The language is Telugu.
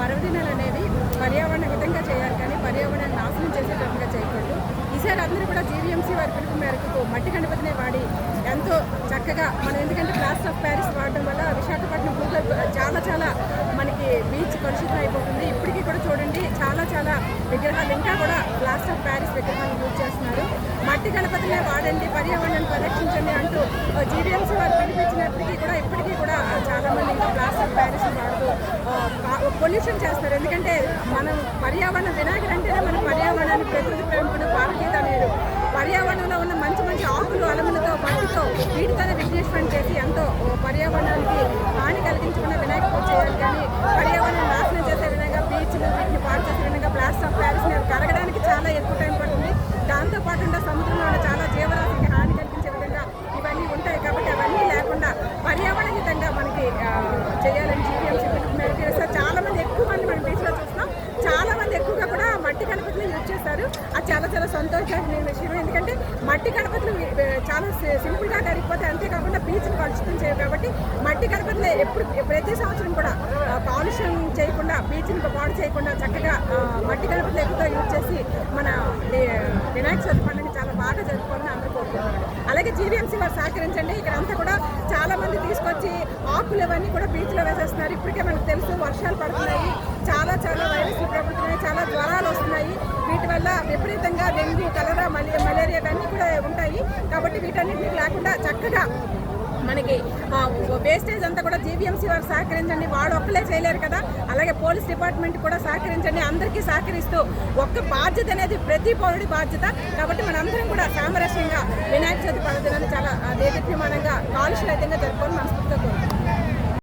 పర్వదినాలు అనేవి పర్యావరణ హితంగా చేయాలి కానీ పర్యావరణాన్ని నాశనం చేసేటట్టుగా చేయకూడదు. ఈసారి అందరూ కూడా జీవీఎంసీ వారి పిలుపు మేరకు మట్టి గణపతినే వాడి ఎంతో చక్కగా మనం ఎందుకంటే ప్లాస్టర్ ఆఫ్ ప్యారిస్ వాడడం వల్ల విశాఖపట్నం భూగర్భ చాలా చాలా మనకి బీచ్ కలుషితం అయిపోతుంది. ఇప్పటికీ కూడా చూడండి చాలా చాలా విగ్రహాలు ఇంకా కూడా ప్లాస్టర్ ఆఫ్ ప్యారిస్ విగ్రహాలు యూజ్ చేస్తున్నారు. మట్టి గణపతినే వాడండి పర్యావరణాన్ని పరిరక్షించండి అంటూ జీవీఎంసీ వారు పిలిపించిన కూడా ఇప్పటికీ కూడా చాలా మంది ఇంకా ప్లాస్టర్ ఆఫ్ ప్యారిస్ వాడుతూ పొల్యూషన్ చేస్తారు. ఎందుకంటే మనం పర్యావరణ వినాయకుడు అంటేనే మన పర్యావరణాన్ని ప్రకృతి ప్రేమికుడు భారతీయత అనేది. పర్యావరణంలో ఉన్న మంచి మంచి ఆకులు అలములతో మట్టితో వీటితోనే విఘ్నేశ్వరం చేస్తారు ఎంతో పర్యావరణానికి హాని కలిగించకుండా వినాయక పూజ చేయాలి కానీ పర్యావరణం నాశనం చేసే విధంగా బీచ్లు వీటిని పాడు చేసే విధంగా ప్లాస్టర్ ఆఫ్ ప్యారిస్ అవి కరగడానికి చాలా ఎక్కువ టైం పడుతుంది దాంతో పాటు ఉండే సముద్రంలో ఉన్న చాలా జీవరాశికి హాని కలిగించే విధంగా ఇవన్నీ ఉంటాయి కాబట్టి అవన్నీ లేకుండా పర్యావరణ హితంగా మనకి ఆ, చేయాలని జీపీఎంసీ పిలుపు మేరకు చేస్తారు. చాలా మంది ఎక్కువ మంది మనం బీచ్లో చూస్తున్నాం చాలా మంది ఎక్కువగా కూడా మట్టి గణపతిని యూజ్ అది చాలా చాలా సంతోషకరమైన విషయం ఎందుకంటే మట్టి గణపతులు చాలా సింపుల్గా కరిగిపోతే అంతేకాకుండా బీచ్ని కలుషితం చేయవు కాబట్టి మట్టి గణపతులు ఎప్పుడు ప్రతి సంవత్సరం కూడా కాలుష్యం చేయకుండా బీచ్ని పాడు చేయకుండా చక్కగా మట్టి గణపతులు ఎక్కువగా యూజ్ చేసి మన వినాయక చవితి పండుగ చాలా బాగా జరుపుకోవాలని అందరూ కోరుకుంటున్నారు. అలాగే జీవీఎంసీ వారు సహకరించండి. ఇక్కడ అంతా కూడా చాలా మంది తీసుకొచ్చి ఆకులు ఇవన్నీ కూడా బీచ్లో వేసేస్తున్నారు. ఇప్పటికే మనకు తెలుసు వర్షాలు పడుతున్నాయి చాలా చాలా వైరస్లు ప్రబలుతున్నాయి చాలా జ్వరాలు వస్తున్నాయి వీటి వల్ల విపరీతంగా డెంగ్యూ కలరా మలే మలేరియా ఇవన్నీ కూడా ఉంటాయి. కాబట్టి వీటన్నిటిని లేకుండా చక్కగా మనకి వేస్టేజ్ అంతా కూడా జీవీఎంసీ వారు సహకరించండి. వాడు ఒక్కలే చేయలేరు కదా. అలాగే పోలీస్ డిపార్ట్మెంట్ కూడా సహకరించండి. అందరికీ సహకరిస్తూ ఒక్క బాధ్యత అనేది ప్రతి పౌరుడి బాధ్యత. కాబట్టి మనందరం కూడా సామరస్యంగా వినాయక చవితి పర్వదినాన్ని చాలా దేదీప్యమానంగా కాలుష్యరహితంగా జరుపుకొని మనస్ఫూర్తిగా కోరుకుంటున్నాం.